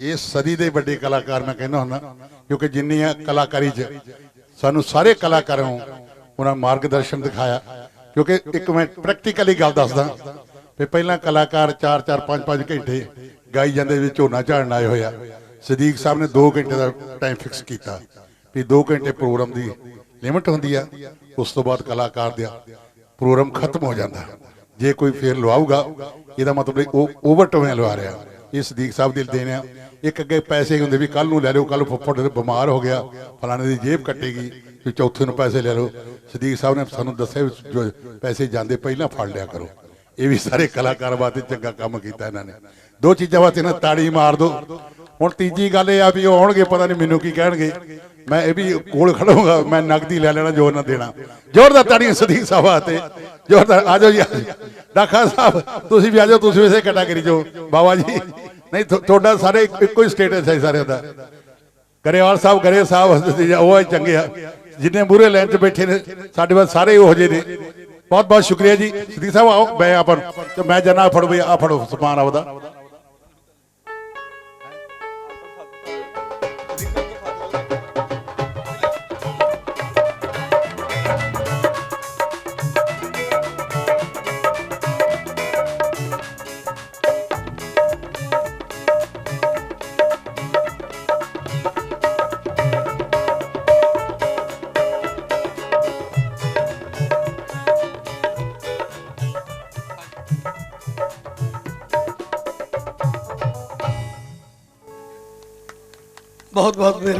ਇਹ ਸਦੀ ਦੇ ਵੱਡੇ ਕਲਾਕਾਰ ਮੈਂ ਕਹਿੰਦਾ ਹੁੰਦਾ, ਕਿਉਂਕਿ ਜਿੰਨੀਆਂ ਕਲਾਕਾਰੀ 'ਚ ਸਾਨੂੰ ਸਾਰੇ ਕਲਾਕਾਰਾਂ ਨੂੰ ਉਹਨਾਂ ਮਾਰਗਦਰਸ਼ਨ ਦਿਖਾਇਆ। ਕਿਉਂਕਿ ਇੱਕ ਮੈਂ ਪ੍ਰੈਕਟੀਕਲੀ ਗੱਲ ਦੱਸਦਾ, ਵੀ ਪਹਿਲਾਂ ਕਲਾਕਾਰ 4 4 5 5 ਘੰਟੇ ਗਾਈ ਜਾਂਦੇ ਵਿੱਚ ਝੋਨਾ ਝਾੜਨ ਆਏ ਹੋਇਆ ਸਦੀਕ ਸਾਹਿਬ ਨੇ 2 ਘੰਟੇ ਦਾ ਟਾਈਮ ਫਿਕਸ ਕੀਤਾ, ਵੀ 2 ਘੰਟੇ ਪ੍ਰੋਗਰਾਮ ਦੀ ਲਿਮਟ ਹੁੰਦੀ ਆ, ਉਸ ਤੋਂ ਬਾਅਦ ਕਲਾਕਾਰ ਦਾ ਪ੍ਰੋਗਰਾਮ ਖਤਮ ਹੋ ਜਾਂਦਾ। ਜੇ ਕੋਈ ਫੇਰ ਲਵਾਊਗਾ, ਇਹਦਾ ਮਤਲਬ ਉਹ ਓਵਰ ਟੋਵੇਂ ਲਵਾ ਰਿਹਾ। ਇਹ ਸਦੀਕ ਸਾਹਿਬ ਦੇ ਦੇਣ ਇੱਕ ਅੱਗੇ ਪੈਸੇ ਹੁੰਦੇ ਵੀ ਕੱਲ ਨੂੰ ਲੈ ਲਿਓ ਕੱਲ ਫੁੱਫੜ ਬਿਮਾਰ ਹੋ ਗਿਆ, ਫਲਾਣੇ ਦੀ ਜੇਬ ਕੱਟੇਗੀ, ਵੀ ਚੌਥੇ ਨੂੰ ਪੈਸੇ ਲੈ ਲਓ। ਸਦੀਕ ਸਾਹਿਬ ਨੇ ਸਾਨੂੰ ਦੱਸਿਆ ਜੋ ਪੈਸੇ ਜਾਂਦੇ ਪਹਿਲਾਂ ਫੜ ਲਿਆ ਕਰੋ। ਇਹ ਵੀ ਸਾਰੇ ਕਲਾਕਾਰ ਵਾਸਤੇ ਚੰਗਾ ਕੰਮ ਕੀਤਾ ਇਹਨਾਂ ਨੇ। ਦੋ ਚੀਜ਼ਾਂ ਵਾਸਤੇ ਨਾ ਤਾੜੀ ਮਾਰ ਦੋ। ਹੁਣ ਤੀਜੀ ਗੱਲ ਇਹ ਆ ਵੀ ਉਹ ਆਉਣਗੇ, ਪਤਾ ਨਹੀਂ ਮੈਨੂੰ ਕੀ ਕਹਿਣਗੇ। ਮੈਂ ਇਹ ਵੀ ਕੋਲ ਖੜਾਂਗਾ ਮੈਂ ਨਗਦੀ ਲੈ ਲੈਣਾ ਜੋਰ ਨਾ ਦੇਣਾ। ਜ਼ੋਰਦਾਰ ਤਾੜੀਆਂ ਸਦੀਕ ਸਾਹਿਬ ਵਾਸਤੇ। ਜ਼ੋਰਦਾਰ, ਆ ਜਾਓ ਜੀ ਡਾਕਾ ਸਾਹਿਬ, ਤੁਸੀਂ ਵੀ ਆ ਜਾਓ, ਤੁਸੀਂ ਇਸੇ ਕੈਟਾਗਰੀ ਚੋਂ ਬਾਬਾ ਜੀ। ਨਹੀਂ ਤੁਹਾਡਾ ਸਾਰੇ ਇੱਕੋ ਹੀ ਸਟੇਟਸ ਹੈ ਸਾਰਿਆਂ ਦਾ। ਗਰੇਵਾਲ ਸਾਹਿਬ ਗਰੇ ਸਾਹਿਬ ਉਹ ਚੰਗੇ ਆ। ਜਿੰਨੇ ਮੂਰੇ ਲਾਈਨ 'ਚ ਬੈਠੇ ਨੇ, ਸਾਡੇ ਵੱਲ ਸਾਰੇ ਉਹੋ ਜਿਹੇ ਨੇ। ਬਹੁਤ ਬਹੁਤ ਸ਼ੁਕਰੀਆ ਜੀ। ਸਦੀਕ ਸਾਹਿਬ, ਆਓ ਮੈਂ ਆਪਾਂ ਨੂੰ- ਤੇ ਮੈਂ ਜਨਾ ਫੜੋ ਵੀ ਆ ਫੜੋ ਸਮਾਨ ਆਪਦਾ।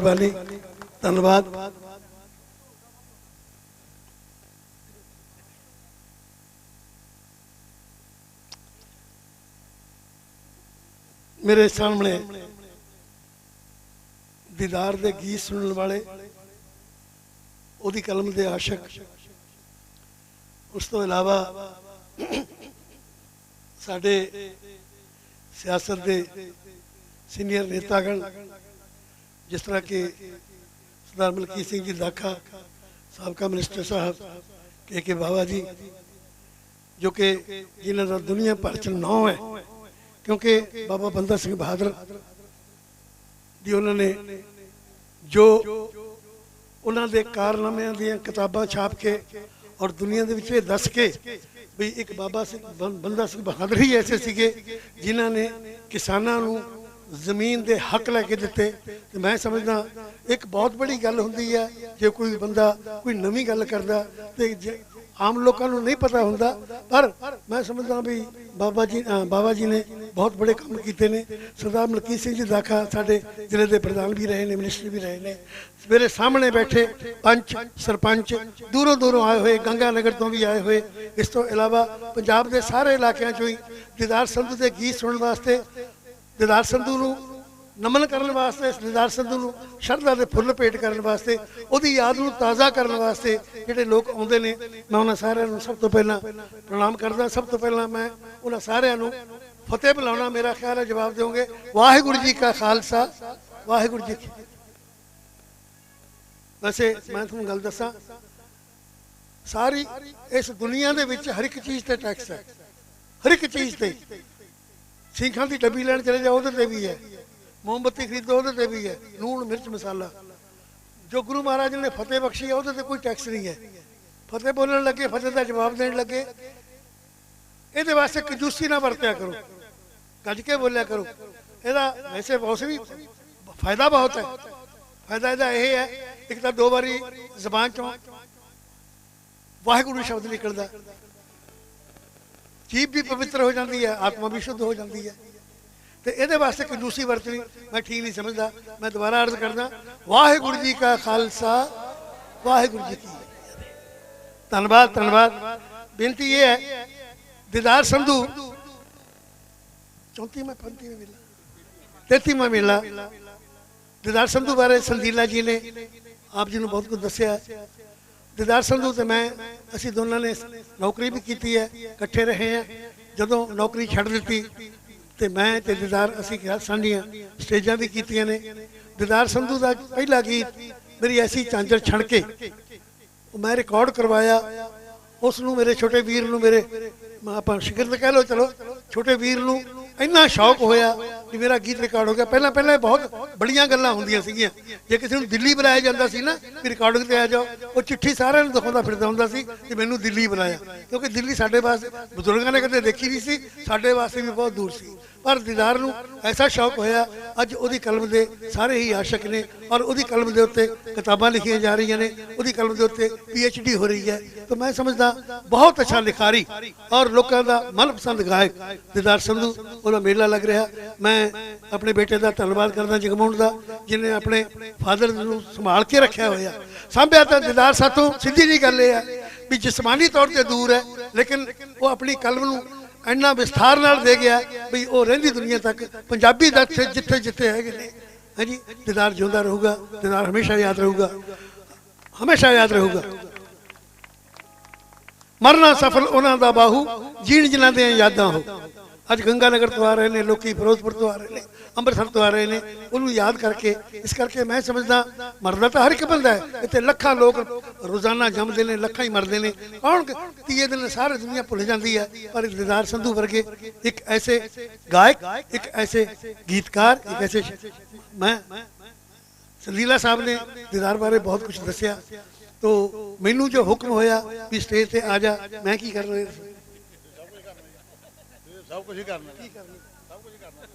ਮਿਹਰਬਾਨੀ ਧੰਨਵਾਦ। ਮੇਰੇ ਸਾਹਮਣੇ ਦੀਦਾਰ ਦੇ ਗੀਤ ਸੁਣਨ ਵਾਲੇ, ਉਹਦੀ ਕਲਮ ਦੇ ਆਸ਼ਕ। ਉਸ ਤੋਂ ਇਲਾਵਾ ਸਾਡੇ ਸਿਆਸਤ ਦੇ ਸੀਨੀਅਰ ਨੇਤਾਗਣ ਜਿਸ ਤਰ੍ਹਾਂ ਕਿ ਸਰਦਾਰ ਮਲਕੀਤ ਸਿੰਘ ਜੀ ਦਾਖਾ ਸਾਬਕਾ ਮਿਨਿਸਟਰ ਸਾਹਿਬ, ਕੇ ਕੇ ਬਾਬਾ ਜੀ, ਜੋ ਕਿ ਜਿਨ੍ਹਾਂ ਦਾ ਦੁਨੀਆ ਭਰ ਚ ਨਾਂ ਹੈ, ਕਿਉਂਕਿ ਬਾਬਾ ਬੰਦਾ ਸਿੰਘ ਬਹਾਦਰ ਦੀ ਉਹਨਾਂ ਨੇ ਜੋ ਉਹਨਾਂ ਦੇ ਕਾਰਨਾਮਿਆਂ ਦੀਆਂ ਕਿਤਾਬਾਂ ਛਾਪ ਕੇ ਔਰ ਦੁਨੀਆ ਦੇ ਵਿੱਚ ਇਹ ਦੱਸ ਕੇ ਵੀ ਇੱਕ ਬਾਬਾ ਸਿੰਘ, ਬੰਦਾ ਸਿੰਘ ਬਹਾਦਰ ਹੀ ਐਸੇ ਸੀਗੇ ਜਿਨ੍ਹਾਂ ਨੇ ਕਿਸਾਨਾਂ ਨੂੰ ਜ਼ਮੀਨ ਦੇ ਹੱਕ ਲੈ ਕੇ ਦਿੱਤੇ। ਤੇ ਮੈਂ ਸਮਝਦਾ ਇੱਕ ਬਹੁਤ ਬੜੀ ਗੱਲ ਹੁੰਦੀ ਹੈ ਜੇ ਕੋਈ ਬੰਦਾ ਕੋਈ ਨਵੀਂ ਗੱਲ ਕਰਦਾ ਤੇ ਜੇ ਆਮ ਲੋਕਾਂ ਨੂੰ ਨਹੀਂ ਪਤਾ ਹੁੰਦਾ, ਪਰ ਮੈਂ ਸਮਝਦਾ ਵੀ ਬਾਬਾ ਜੀ ਬਾਬਾ ਜੀ ਨੇ ਬਹੁਤ ਬੜੇ ਕੰਮ ਕੀਤੇ ਨੇ। ਸਰਦਾਰ ਮਲਕੀਤ ਸਿੰਘ ਜੀ ਦਾਖਾ ਸਾਡੇ ਜ਼ਿਲ੍ਹੇ ਦੇ ਪ੍ਰਧਾਨ ਵੀ ਰਹੇ ਨੇ, ਮਿਨਿਸਟਰ ਵੀ ਰਹੇ ਨੇ। ਮੇਰੇ ਸਾਹਮਣੇ ਬੈਠੇ ਪੰਚ, ਸਰਪੰਚ, ਦੂਰੋਂ ਦੂਰੋਂ ਆਏ ਹੋਏ, ਗੰਗਾ ਨਗਰ ਤੋਂ ਵੀ ਆਏ ਹੋਏ। ਇਸ ਤੋਂ ਇਲਾਵਾ ਪੰਜਾਬ ਦੇ ਸਾਰੇ ਇਲਾਕਿਆਂ ਚੋਂ ਹੀ ਦੀਦਾਰ ਸੰਧੂ ਦੇ ਗੀਤ ਸੁਣਨ ਵਾਸਤੇ ਦੀਦਾਰ ਸੰਧੂ ਨੂੰ ਨਮਨ ਕਰਨ ਵਾਸਤੇ, ਦੀਦਾਰ ਸੰਧੂ ਨੂੰ ਸ਼ਰਧਾ ਦੇ ਫੁੱਲ ਭੇਟ ਕਰਨ ਵਾਸਤੇ, ਉਹਦੀ ਯਾਦ ਨੂੰ ਤਾਜ਼ਾ ਕਰਨ ਵਾਸਤੇ ਜਿਹੜੇ ਲੋਕ ਆਉਂਦੇ ਨੇ, ਮੈਂ ਉਹਨਾਂ ਸਾਰਿਆਂ ਨੂੰ ਸਭ ਤੋਂ ਪਹਿਲਾਂ ਪ੍ਰਣਾਮ ਕਰਦਾ, ਸਭ ਤੋਂ ਪਹਿਲਾਂ ਮੈਂ ਉਹਨਾਂ ਸਾਰਿਆਂ ਨੂੰ ਫਤਿਹ ਬੁਲਾਉਣਾ ਮੇਰਾ ਖਿਆਲ ਹੈ, ਜਵਾਬ ਦਿਓਗੇ। ਵਾਹਿਗੁਰੂ ਜੀ ਕਾ ਖਾਲਸਾ, ਵਾਹਿਗੁਰੂ ਜੀ ਕੀ ਵੈਸੇ ਮੈਂ ਤੁਹਾਨੂੰ ਗੱਲ ਦੱਸਾਂ, ਸਾਰੀ ਇਸ ਦੁਨੀਆ ਦੇ ਵਿੱਚ ਹਰ ਇੱਕ ਚੀਜ਼ ਤੇ ਟੈਕਸ ਹੈ, ਹਰ ਇੱਕ ਚੀਜ਼ ਤੇ। ਸਿੰਘਾਂ ਦੀ ਡੱਬੀ ਲੈਣ ਚਲੇ ਜਾਓ, ਉਹਦੇ ਤੇ ਵੀ ਹੈ। ਮੋਮਬੱਤੀ ਖਰੀਦੋ, ਉਹਦੇ ਤੇ ਵੀ ਹੈ। ਲੂਣ, ਮਿਰਚ, ਮਸਾਲਾ। ਜੋ ਗੁਰੂ ਮਹਾਰਾਜ ਨੇ ਫਤਿਹ ਬਖਸ਼ੀ ਹੈ ਉਹਦੇ ਤੇ ਕੋਈ ਟੈਕਸ ਨਹੀਂ ਹੈ। ਫਤਿਹ ਬੋਲਣ ਲੱਗੇ, ਫਤਿਹ ਦਾ ਜਵਾਬ ਦੇਣ ਲੱਗੇ। ਇਹਦੇ ਵਾਸਤੇ ਕੰਜੂਸੀ ਨਾ ਵਰਤਿਆ ਕਰੋ। ਗੱਜ ਕੇ ਬੋਲਿਆ ਕਰੋ। ਇਹਦਾ ਵੈਸੇ ਬਹੁਤ ਵੀ ਫਾਇਦਾ ਬਹੁਤ ਹੈ। ਫਾਇਦਾ ਇਹਦਾ ਇਹ ਹੈ, ਇੱਕ ਤਾਂ ਦੋ ਵਾਰੀ ਜ਼ਬਾਨ ਚੋਂ ਵਾਹਿਗੁਰੂ ਸ਼ਬਦ ਨਿਕਲਦਾ। ਜੀਭ ਵੀ ਪਵਿੱਤਰ ਹੋ ਜਾਂਦੀ ਹੈ, ਆਤਮਾ ਵੀ ਸ਼ੁੱਧ ਹੋ ਜਾਂਦੀ ਹੈ। ਤੇ ਇਹਦੇ ਵਾਸਤੇ ਕੰਜੂਸੀ ਵਰਤਣੀ ਮੈਂ ਠੀਕ ਨਹੀਂ ਸਮਝਦਾ। ਮੈਂ ਦੁਬਾਰਾ ਅਰਜ਼ ਕਰਦਾ, ਵਾਹਿਗੁਰੂ ਜੀ ਕਾ ਖਾਲਸਾ, ਵਾਹਿਗੁਰੂ ਜੀ ਕੀ ਧੰਨਵਾਦ ਧੰਨਵਾਦ। ਬੇਨਤੀ ਇਹ ਹੈ, ਦੀਦਾਰ ਸੰਧੂ 34ਵਾਂ 35ਵਾਂ ਮੇਲਾ 33ਵਾਂ ਮੇਲਾ। ਦੀਦਾਰ ਸੰਧੂ ਬਾਰੇ ਸੰਦੀਲਾ ਜੀ ਨੇ ਆਪ ਜੀ ਨੂੰ ਬਹੁਤ ਕੁਝ ਦੱਸਿਆ। ਦੀਦਾਰ ਸੰਧੂ ਤੇ ਮੈਂ, ਅਸੀਂ ਦੋਨਾਂ ਨੇ ਨੌਕਰੀ ਵੀ ਕੀਤੀ ਹੈ, ਇਕੱਠੇ ਰਹੇ ਹਾਂ। ਜਦੋਂ ਨੌਕਰੀ ਛੱਡ ਦਿੱਤੀ, ਤੇ ਮੈਂ ਤੇ ਦੀਦਾਰ ਅਸੀਂ ਕਿਹਾ, ਸਾਂਝੀਆਂ ਸਟੇਜਾਂ ਵੀ ਕੀਤੀਆਂ ਨੇ। ਦੀਦਾਰ ਸੰਧੂ ਦਾ ਪਹਿਲਾ ਗੀਤ ਮੇਰੀ ਐਸੀ ਚਾਂਜਰ ਛਣ ਕੇ ਮੈਂ ਰਿਕਾਰਡ ਕਰਵਾਇਆ। ਉਸ ਨੂੰ ਮੇਰੇ ਛੋਟੇ ਵੀਰ ਨੂੰ ਮੇਰੇ ਆਪਾਂ ਸ਼ਿਕਰਤ ਕਹਿ ਲਓ, ਚਲੋ, ਛੋਟੇ ਵੀਰ ਨੂੰ ਇੰਨਾ ਸ਼ੌਕ ਹੋਇਆ ਕਿ ਮੇਰਾ ਗੀਤ ਰਿਕਾਰਡ ਹੋ ਗਿਆ। ਪਹਿਲਾਂ ਪਹਿਲਾਂ ਬਹੁਤ ਬੜੀਆਂ ਗੱਲਾਂ ਹੁੰਦੀਆਂ ਸੀਗੀਆਂ। ਜੇ ਕਿਸੇ ਨੂੰ ਦਿੱਲੀ ਬੁਲਾਇਆ ਜਾਂਦਾ ਸੀ ਨਾ ਕਿ ਰਿਕਾਰਡਿੰਗ ਤੇ ਆ ਜਾਓ, ਉਹ ਚਿੱਠੀ ਸਾਰਿਆਂ ਨੂੰ ਦਿਖਾਉਂਦਾ ਫਿਰਦਾ ਹੁੰਦਾ ਸੀ ਕਿ ਮੈਨੂੰ ਦਿੱਲੀ ਬੁਲਾਇਆ। ਕਿਉਂਕਿ ਦਿੱਲੀ ਸਾਡੇ ਵਾਸਤੇ ਬਜ਼ੁਰਗਾਂ ਨੇ ਕਦੇ ਦੇਖੀ ਨਹੀਂ ਸੀ, ਸਾਡੇ ਵਾਸਤੇ ਵੀ ਬਹੁਤ ਦੂਰ ਸੀ। ਪਰ ਦੀਦਾਰ ਨੂੰ ਐਸਾ ਸ਼ੌਕ ਹੋਇਆ, ਅੱਜ ਉਹਦੀ ਕਲਮ ਦੇ ਸਾਰੇ ਹੀ ਆਸ਼ਕ ਨੇ ਔਰ ਉਹਦੀ ਕਲਮ ਦੇ ਉੱਤੇ ਕਿਤਾਬਾਂ ਲਿਖੀਆਂ ਜਾ ਰਹੀਆਂ ਨੇ, ਉਹਦੀ ਕਲਮ ਦੇ ਉੱਤੇ ਡੀ ਹੋ ਰਹੀ ਹੈ। ਤਾਂ ਮੈਂ ਸਮਝਦਾ, ਬਹੁਤ ਅੱਛਾ ਲਿਖਾਰੀ ਔਰ ਲੋਕਾਂ ਦਾ ਮਨਪਸੰਦ ਗਾਇਕ ਦੀਦਾਰ ਸੰਧੂ, ਉਹਦਾ ਮੇਲਾ ਲੱਗ ਰਿਹਾ। ਮੈਂ ਆਪਣੇ ਬੇਟੇ ਦਾ ਧੰਨਵਾਦ ਕਰਦਾ ਜਗਮੋਹਨ ਦਾ ਜਿਨੇ ਆਪਣੇ ਫਾਦਰ ਨੂੰ ਸੰਭਾਲ ਕੇ ਰੱਖਿਆ ਹੋਇਆ। ਸਾਂਭਿਆ ਤਾਂ ਦੀਦਾਰ ਸਾਥੋਂ, ਸਿੱਧੀ ਜੀ ਗੱਲ ਇਹ ਹੈ ਵੀ ਜਿਸਮਾਨੀ ਤੌਰ ਤੇ ਦੂਰ ਹੈ, ਲੇਕਿਨ ਉਹ ਆਪਣੀ ਕਲਮ ਨੂੰ ਇੰਨਾ ਵਿਸਥਾਰ ਨਾਲ ਦੇ ਗਿਆ ਵੀ ਉਹ ਰਹਿੰਦੀ ਦੁਨੀਆ ਤੱਕ, ਪੰਜਾਬੀ ਦਾ ਜਿੱਥੇ ਜਿੱਥੇ ਜਿੱਥੇ ਹੈਗੇ ਨੇ ਹਾਂਜੀ ਦੀਦਾਰ ਜਿਉਂਦਾ ਰਹੂਗਾ ਦੀਦਾਰ ਹਮੇਸ਼ਾ ਯਾਦ ਰਹੂਗਾ, ਹਮੇਸ਼ਾ ਯਾਦ ਰਹੂਗਾ। ਮਰਨਾ ਸਫਲ ਉਹਨਾਂ ਦਾ ਬਾਹੂ, ਜੀਣ ਜਿਨ੍ਹਾਂ ਦੀਆਂ ਯਾਦਾਂ ਹੋ। ਅੱਜ ਗੰਗਾ ਨਗਰ ਤੋਂ ਆ ਰਹੇ ਨੇ, ਲੋਕੀ ਫਿਰੋਜ਼ਪੁਰ ਤੋਂ ਆ ਰਹੇ ਨੇ, ਅੰਮ੍ਰਿਤਸਰ ਤੋਂ ਆ ਰਹੇ ਨੇ, ਉਹਨੂੰ ਯਾਦ ਕਰਕੇ, ਇਸ ਕਰਕੇ ਮੈਂ ਸਮਝਦਾ ਮਰਦਾ ਤਾਂ ਹਰ ਇੱਕ ਬੰਦਾ ਹੈ, ਇੱਥੇ ਲੱਖਾਂ ਲੋਕ ਰੋਜ਼ਾਨਾ ਜੰਮਦੇ ਨੇ, ਲੱਖਾਂ ਹੀ ਮਰਦੇ ਨੇ ਕੌਣ ਤੀਏ ਦਿਨ ਸਾਰੀ ਦੁਨੀਆ ਭੁੱਲ ਜਾਂਦੀ ਹੈ, ਪਰ ਦਿਦਾਰ ਸੰਧੂ ਵਰਗੇ ਇੱਕ ਐਸੇ ਗਾਇਕ, ਇੱਕ ਐਸੇ ਗੀਤਕਾਰ, ਇੱਕ ਐਸੇ ਮੈਂ ਸਲੀਲਾ ਸਾਹਿਬ ਨੇ ਦੀਦਾਰ ਬਾਰੇ ਬਹੁਤ ਕੁਝ ਦੱਸਿਆ, ਤੋ ਮੈਨੂੰ ਜੋ ਹੁਕਮ ਹੋਇਆ ਵੀ ਸਟੇਜ ਤੇ ਆ ਜਾ, ਮੈਂ ਕੀ ਕਰ ਰਿਹਾ ਸੀ? ਸਭ ਕੁਝ ਹੀ ਕਰਨਾ ਕੀ ਕਰਨੀ? ਸਭ ਕੁਝ ਕਰਨਾ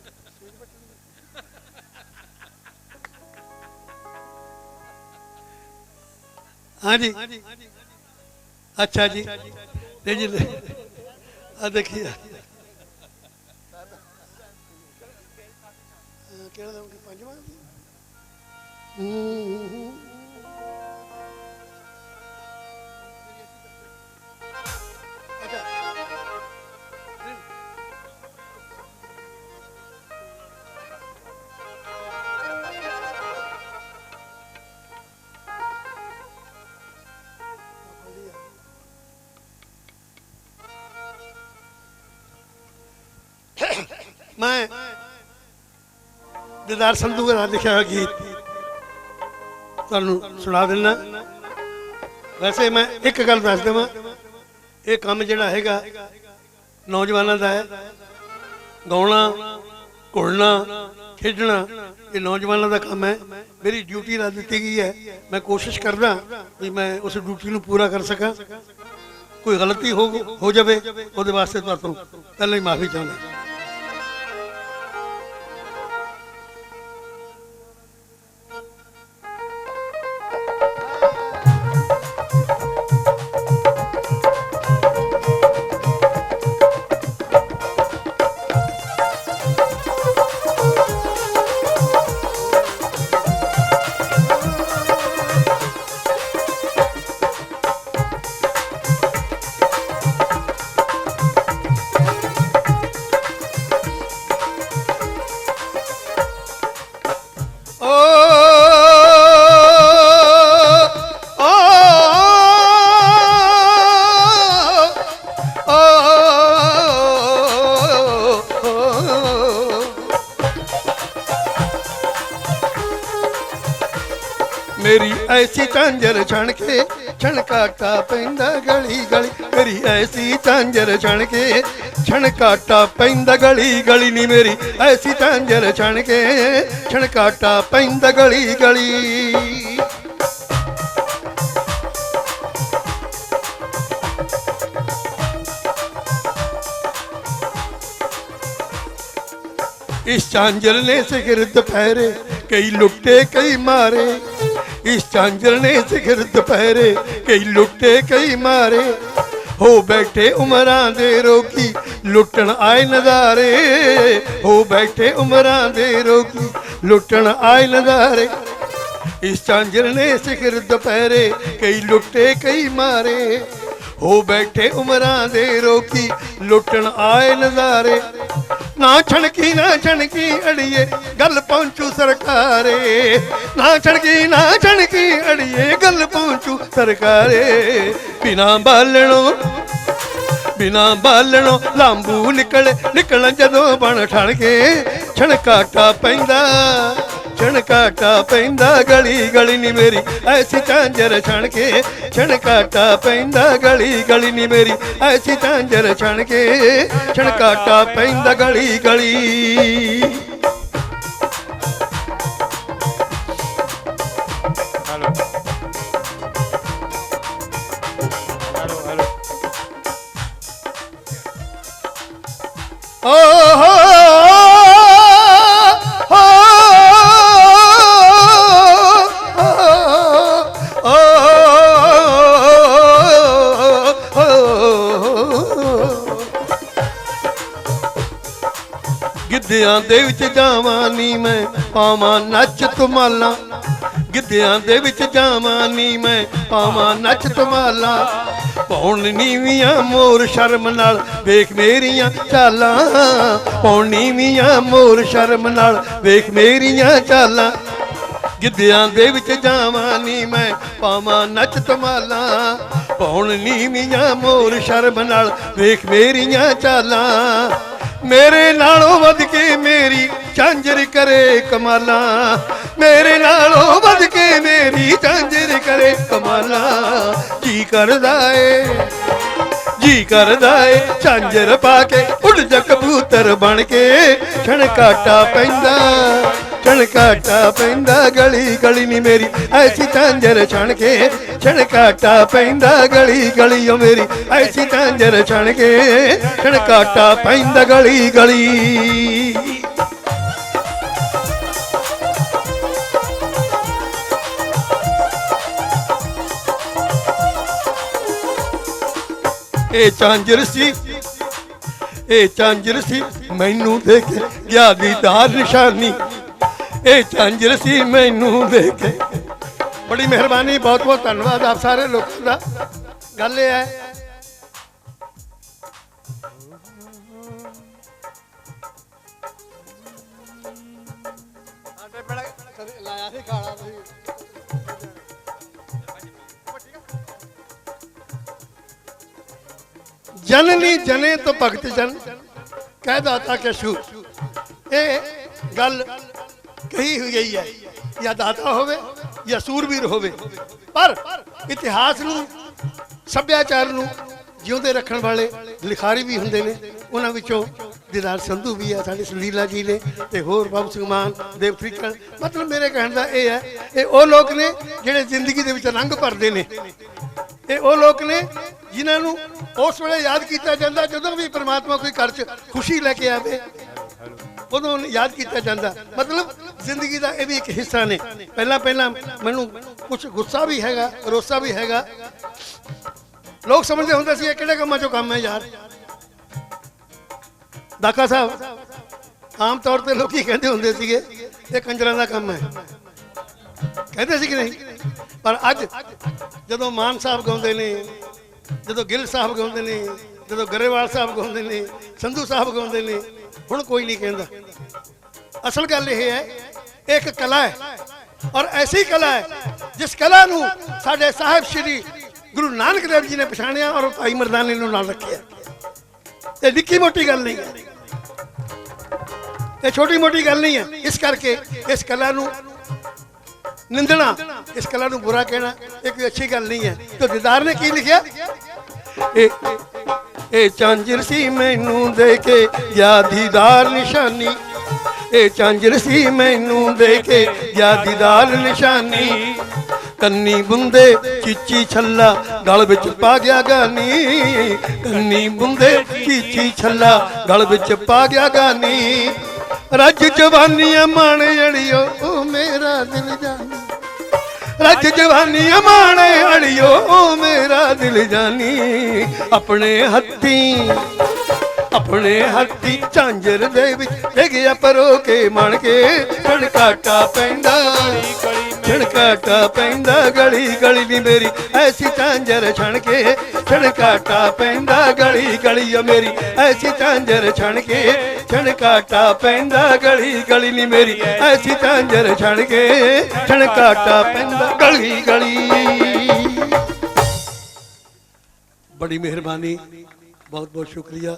ਹਾਂਜੀ। ਅੱਛਾ ਜੀ। ਤੇ ਜੀ ਆ ਦੇਖੀ ਕਿਹੜਾ ਦਮ ਕਿ ਪੰਜਵਾਂ ਹੂੰ ਹੂੰ। ਮੈਂ ਦਿਦਾਰ ਸੰਧੂ ਦਾ ਲਿਖਿਆ ਹੋਇਆ ਗੀਤ ਤੁਹਾਨੂੰ ਸੁਣਾ ਦਿੰਦਾ ਵੈਸੇ ਮੈਂ ਇੱਕ ਗੱਲ ਦੱਸ ਦੇਵਾਂ, ਇਹ ਕੰਮ ਜਿਹੜਾ ਹੈਗਾ ਨੌਜਵਾਨਾਂ ਦਾ ਹੈ। ਗਾਉਣਾ, ਘੁਲਣਾ, ਖੇਡਣਾ, ਇਹ ਨੌਜਵਾਨਾਂ ਦਾ ਕੰਮ ਹੈ। ਮੇਰੀ ਡਿਊਟੀ ਰੱਦ ਦਿੱਤੀ ਗਈ ਹੈ। ਮੈਂ ਕੋਸ਼ਿਸ਼ ਕਰਦਾ ਵੀ ਮੈਂ ਉਸ ਡਿਊਟੀ ਨੂੰ ਪੂਰਾ ਕਰ ਸਕਾਂ। ਕੋਈ ਗਲਤੀ ਹੋ ਹੋ ਜਾਵੇ, ਉਹਦੇ ਵਾਸਤੇ ਤੁਹਾਨੂੰ ਪਹਿਲਾਂ ਹੀ ਮਾਫੀ ਚਾਹੁੰਦਾ। ਐਸੀ ਝਾਂਜਰ ਛਣ ਕੇ ਛਣਕਾਟਾ ਪੈਂਦਾ ਗਲੀ ਗਲੀ। ਮੇਰੀ ਐਸੀ ਝਾਂਜਰ ਛਣ ਕੇ ਛਣਕਾਟਾ ਪੈਂਦਾ ਗਲੀ ਗਲੀ ਨੀ ਮੇਰੀ। ਐਸੀ ਝਾਂਜਰ ਛਣ ਕੇ ਛਣਕਾਟਾ ਪੈਂਦਾ ਗਲੀ ਗਲੀ। ਇਸ ਝਾਂਜਰ ਨੇ ਸਿਖਰ ਦੁਪਹਿਰੇ ਕਈ ਲੁੱਟੇ, ਕਈ ਮਾਰੇ। ਇਸ ਚਾਂਜਲ ਨੇ ਸਿਖਰ ਦੁਪਹਿਰੇ, ਕਈ ਲੁੱਟੇ, ਕਈ ਮਾਰੇ। ਹੋ ਬੈਠੇ ਉਮਰਾਂ ਦੇ ਰੋਗੀ, ਲੁੱਟਣ ਆਏ ਨਜ਼ਾਰੇ। ਹੋ ਬੈਠੇ ਉਮਰਾਂ ਦੇ ਰੋਗੀ, ਲੁੱਟਣ ਆਏ ਨਜ਼ਾਰੇ। ਇਸ ਚਾਂਜਲ ਨੇ ਸਿਖਰ ਦੁਪਹਿਰੇ, ਕਈ ਲੁੱਟੇ, ਕਈ ਮਾਰੇ। ਹੋ ਬੈਠੇ ਉਮਰਾਂ ਦੇ ਰੋਕੀ ਲੁੱਟਣ ਆਏ ਨਜ਼ਾਰੇ। ਨਾ ਛਣਕੀ ਨਾ ਛਣਕੀ ਅੜੀਏ, ਗੱਲ ਪਹੁੰਚੂ ਸਰਕਾਰੇ। ਨਾ ਛਣਕੀ ਨਾ ਛਣਕੀ ਅੜੀਏ, ਗੱਲ ਪਹੁੰਚੂ ਸਰਕਾਰੇ। ਬਿਨਾ ਬਾਲਣੋਂ ਬਿਨਾ ਬਾਲਣੋਂ ਲਾਂਬੂ ਨਿਕਲ, ਨਿਕਲਣ ਜਦੋਂ ਬਣ ਠਣ ਕੇ ਛਣਕਾਟਾ ਪੈਂਦਾ। ਛਣਕਾਟਾ ਪੈਂਦਾ ਗਲੀ ਗਲੀ ਨੀ ਮੇਰੀ। ਐਸੀ ਝਾਂਜਰ ਛਣ ਕੇ ਛਣਕਾਟਾ ਪੈਂਦਾ ਗਲੀ ਗਲੀ ਨੀ ਮੇਰੀ। ਐਸੀ ਝਾਂਜਰ ਛਣ ਕੇ ਛਣਕਾਟਾ ਪੈਂਦਾ ਗਲੀ ਗਲੀ। ਗਿੱਧਿਆਂ ਦੇ ਵਿੱਚ ਜਾਵਾਂ ਨੀ ਮੈਂ, ਪਾਵਾਂ ਨੱਚ ਤੁਮਾਲਾ ਗਿੱਧਿਆਂ ਦੇ ਵਿੱਚ ਜਾਵਾਂ ਨੀ ਮੈਂ, ਪਾਵਾਂ ਨੱਚ ਤੁਮਾਲਾ ਪੌਣ ਨੀਵੀਆਂ ਮੋਰ ਸ਼ਰਮ ਨਾਲ, ਵੇਖ ਮੇਰੀਆਂ ਚਾਲਾਂ। ਪੌਣ ਨੀਵੀਆਂ ਮੋਰ ਸ਼ਰਮ ਨਾਲ, ਵੇਖ ਮੇਰੀਆਂ ਚਾਲਾਂ। ਗਿੱਧਿਆਂ ਦੇ ਵਿੱਚ ਜਾਵਾਂ ਨੀ ਮੈਂ, ਪਾਵਾਂ ਨੱਚ ਤਮਾਲਾ ਪੌਣ ਨੀਵੀਆਂ ਮੋਰ ਸ਼ਰਮ ਨਾਲ, ਵੇਖ ਮੇਰੀਆਂ ਚਾਲਾਂ। ਮੇਰੇ ਨਾਲੋਂ ਵੱਧ ਕੇ ਮੇਰੀ ਝਾਂਜਰ ਕਰੇ ਕਮਾਲਾਂ। ਮੇਰੇ ਨਾਲੋਂ ਵੱਧ ਕੇ ਮੇਰੀ ਝਾਂਜਰ ਕਰੇ ਕਮਾਲਾਂ। ਕੀ ਕਰਦਾ ਏ, ਜੀ ਕਰਦਾ ਏ, ਝਾਂਜਰ ਪਾ ਕੇ ਉੱਡ ਜਾ ਕਬੂਤਰ ਬਣ ਕੇ। ਛਣਕਾਟਾ ਪੈਂਦਾ। ਛਣਕਾਟਾ ਪੈਂਦਾ ਗਲੀ ਗਲੀ ਨੀ ਮੇਰੀ, ਐਸੀ ਝਾਂਜਰ ਛਣ ਕੇ ਛਣਕਾਟਾ ਪੈਂਦਾ ਗਲੀ ਗਲੀ ਓ ਮੇਰੀ, ਐਸੀ ਝਾਂਜਰ ਛਣ ਕੇ ਛਣਕਾਟਾ ਪੈਂਦਾ ਗਲੀ ਗਲੀ। ਇਹ ਝਾਂਜਰ ਸੀ, ਇਹ ਝਾਂਜਰ ਸੀ, ਮੈਨੂੰ ਦੇਖ ਗਿਆ ਦੀਦਾਰ ਨਿਸ਼ਾਨੀ। ਇਹ ਝਾਂਜਰ ਸੀ ਮੈਨੂੰ ਦੇਖ ਬੜੀ ਮਿਹਰਬਾਨੀ ਬਹੁਤ ਬਹੁਤ ਧੰਨਵਾਦ ਆਪ ਸਾਰੇ ਲੋਕਾਂ ਦਾ। ਗੱਲ ਇਹ ਹੈ। ਲਾਇਆ ਸੀ ਖਾਣਾ ਤੁਸੀਂ। ਜਨਨੀ ਜਨੇ ਤੋਂ ਭਗਤ ਜਨ। ਕਹਿ ਦਾਤਾ ਕਸ਼ੂ ਇਹ ਗੱਲ ਕਹੀ ਹੋਈ ਗਈ ਹੈ। ਜਾਂ ਦਾਤਾ ਹੋਵੇ ਜਾਂ ਸੂਰਬੀਰ ਹੋਵੇ। ਪਰ ਇਤਿਹਾਸ ਨੂੰ, ਸੱਭਿਆਚਾਰ ਨੂੰ ਜਿਉਂਦੇ ਰੱਖਣ ਵਾਲੇ ਲਿਖਾਰੀ ਵੀ ਹੁੰਦੇ ਨੇ। ਉਹਨਾਂ ਵਿੱਚੋਂ ਦੀਦਾਰ ਸੰਧੂ ਵੀ ਹੈ, ਸਾਡੇ ਸੁਨੀਲਾ ਜੀ ਨੇ ਤੇ ਹੋਰ ਬਾਬੂ ਸਿੰਘ ਮਾਨ, ਦੇਵ ਤ੍ਰਿਕਣ ਮਤਲਬ ਮੇਰੇ ਕਹਿਣ ਦਾ ਇਹ ਹੈ, ਇਹ ਉਹ ਲੋਕ ਨੇ ਜਿਹੜੇ ਜ਼ਿੰਦਗੀ ਦੇ ਵਿੱਚ ਰੰਗ ਭਰਦੇ ਨੇ। ਇਹ ਉਹ ਲੋਕ ਨੇ ਜਿਨ੍ਹਾਂ ਨੂੰ ਉਸ ਵੇਲੇ ਯਾਦ ਕੀਤਾ ਜਾਂਦਾ ਜਦੋਂ ਵੀ ਪ੍ਰਮਾਤਮਾ ਕੋਈ ਘਰ 'ਚ ਖੁਸ਼ੀ ਲੈ ਕੇ ਆਵੇ ਉਦੋਂ ਯਾਦ ਕੀਤਾ ਜਾਂਦਾ। ਮਤਲਬ ਜ਼ਿੰਦਗੀ ਦਾ ਇਹ ਵੀ ਇੱਕ ਹਿੱਸਾ ਨੇ। ਪਹਿਲਾਂ ਪਹਿਲਾਂ ਮੈਨੂੰ ਕੁਝ ਗੁੱਸਾ ਵੀ ਹੈਗਾ ਰੋਸਾ ਵੀ ਹੈਗਾ। ਲੋਕ ਸਮਝਦੇ ਹੁੰਦੇ ਸੀ, ਇਹ ਕਿਹੜੇ ਕੰਮਾਂ 'ਚੋਂ ਕੰਮ ਹੈ ਯਾਰ? ਦਾਕਾ ਸਾਹਿਬ, ਆਮ ਤੌਰ ਤੇ ਲੋਕੀ ਕਹਿੰਦੇ ਹੁੰਦੇ ਸੀਗੇ, ਇਹ ਕੰਜਰਾਂ ਦਾ ਕੰਮ ਹੈ। ਕਹਿੰਦੇ ਸੀ ਕਿ ਨਹੀਂ? ਪਰ ਅੱਜ ਜਦੋਂ ਮਾਨ ਸਾਹਿਬ ਗਾਉਂਦੇ ਨੇ, ਜਦੋਂ ਗਿੱਲ ਸਾਹਿਬ ਗਾਉਂਦੇ ਨੇ, ਜਦੋਂ ਗਰੇਵਾਲ ਸਾਹਿਬ ਗਾਉਂਦੇ ਨੇ, ਸੰਧੂ ਸਾਹਿਬ ਗਾਉਂਦੇ ਨੇ ਹੁਣ ਕੋਈ ਨਹੀਂ ਕਹਿੰਦਾ। ਅਸਲ ਗੱਲ ਇਹ ਹੈ ਇਹ ਇੱਕ ਕਲਾ ਹੈ ਔਰ ਐਸੀ ਕਲਾ ਹੈ ਜਿਸ ਕਲਾ ਨੂੰ ਸਾਡੇ ਸਾਹਿਬ ਸ੍ਰੀ ਗੁਰੂ ਨਾਨਕ ਦੇਵ ਜੀ ਨੇ ਪਛਾਣਿਆ ਔਰ ਭਾਈ ਮਰਦਾਨੇ ਨੂੰ ਨਾਲ ਰੱਖਿਆ। ਇਹ ਨਿੱਕੀ ਮੋਟੀ ਗੱਲ ਨਹੀਂ ਹੈ। ਇਹ ਛੋਟੀ ਮੋਟੀ ਗੱਲ ਨਹੀਂ ਹੈ। ਇਸ ਕਰਕੇ ਇਸ ਕਲਾ ਨੂੰ ਨਿੰਦਣਾ, ਇਸ ਕਲਾ ਨੂੰ ਬੁਰਾ ਕਹਿਣਾ ਇਹ ਕੋਈ ਅੱਛੀ ਗੱਲ ਨਹੀਂ ਹੈ। ਤੇ ਦੀਦਾਰ ਨੇ ਕੀ ਲਿਖਿਆ? ਇਹ ਇਹ ਚਾਂਜਰ ਸੀ ਮੈਨੂੰ ਦੇ ਕੇ ਯਾ ਦੀਦਾਰ ਨਿਸ਼ਾਨੀ। ਇਹ ਚਾਂਜਰ ਸੀ ਮੈਨੂੰ ਦੇ ਕੇ ਯਾ ਦੀਦਾਰ ਨਿਸ਼ਾਨੀ। ਕੰਨੀ ਬੁੰਦੇ ਚੀਚੀ ਛੱਲਾ ਗਲ ਵਿੱਚ ਪਾ ਗਿਆ ਗਾਨੀ। ਕੰਨੀ ਬੁੰਦੇ ਚੀਚੀ ਛੱਲਾ ਗਲ ਵਿੱਚ ਪਾ ਗਿਆ ਗਾਨੀ। ਰੱਜ ਜਵਾਨੀਆਂ ਮਾਣ ਅੜਿਓ ਉਹ ਮੇਰਾ ਦਿਲ ਜਾਨੀ। ਰੱਜ ਜਵਾਨੀਆਂ ਮਾਣੇ ਅੜਿਓ ਉਹ ਮੇਰਾ ਦਿਲ ਜਾਨੀ। ਆਪਣੇ ਹੱਥੀ ਆਪਣੇ ਹੱਥੀ ਝਾਂਜਰ ਦੇ ਵਿੱਚ ਡਿੱਗਿਆ ਪਰੋ ਕੇ ਮਣ ਕੇ ਛਣਕਾਟਾ ਪੈਂਦਾ। ਛਣਕਾਟਾ ਪੈਂਦਾ ਗਲੀ ਗਲੀ ਨੀ ਮੇਰੀ, ਐਸੀ ਝਾਂਜਰ ਛਣ ਕੇ ਛਣਕਾਟਾ ਪੈਂਦਾ ਗਲੀ ਗਲੀ ਓ ਮੇਰੀ, ਐਸੀ ਝਾਂਜਰ ਛਣ ਕੇ ਛਣਕਾਟਾ ਪੈਂਦਾ ਗਲੀ ਗਲੀ ਨੀ ਮੇਰੀ, ਐਸੀ ਝਾਂਜਰ ਛਣ ਕੇ ਛਣਕਾਟਾ ਪੈਂਦਾ ਗਲੀ ਗਲੀ। ਬੜੀ ਮਿਹਰਬਾਨੀ, ਬਹੁਤ ਬਹੁਤ ਸ਼ੁਕਰੀਆ।